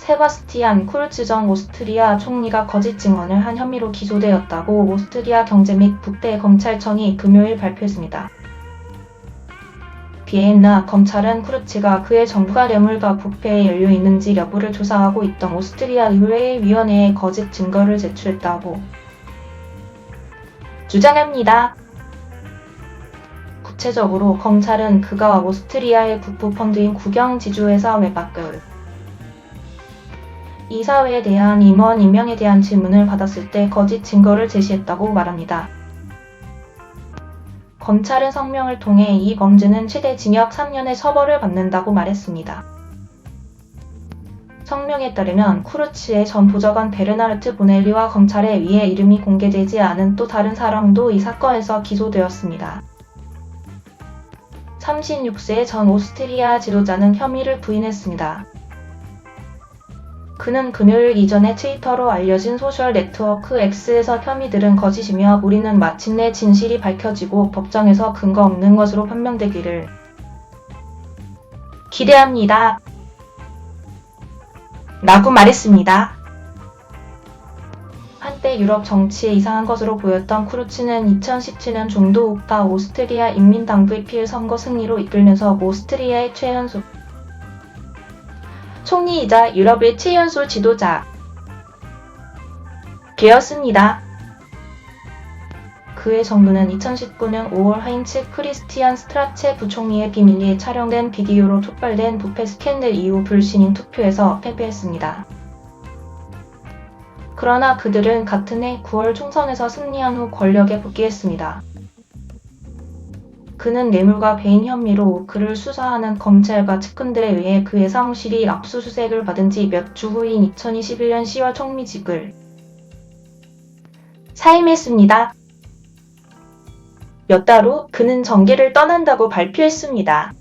세바스티안 쿠르츠 전 오스트리아 총리가 거짓 증언을 한 혐의로 기소되었다고 오스트리아 경제 및 북대 검찰청이 금요일 발표했습니다. 비엔나 검찰은 쿠르츠가 그의 정부가 뇌물과 부패에 연루 있는지 여부를 조사하고 있던 오스트리아 의회 위원회에 거짓 증거를 제출했다고 주장합니다. 구체적으로 검찰은 그가 오스트리아의 국부펀드인 국영지주회사 외박을 이사회에 대한 임원 임명에 대한 질문을 받았을 때 거짓 증거를 제시했다고 말합니다. 검찰은 성명을 통해 이 범죄는 최대 징역 3년의 처벌을 받는다고 말했습니다. 성명에 따르면 쿠르츠의 전 보좌관 베르나르트 보넬리와 검찰에 의해 이름이 공개되지 않은 또 다른 사람도 이 사건에서 기소되었습니다. 36세 전 오스트리아 지도자는 혐의를 부인했습니다. 그는 금요일 이전에 트위터로 알려진 소셜 네트워크 X에서 혐의들은 거짓이며 우리는 마침내 진실이 밝혀지고 법정에서 근거 없는 것으로 판명되기를 기대합니다. 라고 말했습니다. 한때 유럽 정치에 이상한 것으로 보였던 쿠르츠는 2017년 중도 우파 오스트리아 인민당부의 피해 선거 승리로 이끌면서 오스트리아의 최연소 총리이자 유럽의 최연소 지도자 되었습니다. 그의 정부는 2019년 5월 하인츠 크리스티안 스트라체 부총리의 비밀리에 촬영된 비디오로 촉발된 부패 스캔들 이후 불신인 투표에서 패배했습니다. 그러나 그들은 같은 해 9월 총선에서 승리한 후 권력에 복귀했습니다. 그는 뇌물과 배임 혐의로 그를 수사하는 검찰과 측근들에 의해 그의 사무실이 압수수색을 받은 지 몇 주 후인 2021년 10월 총리직을 사임했습니다. 몇 달 후 그는 정계를 떠난다고 발표했습니다.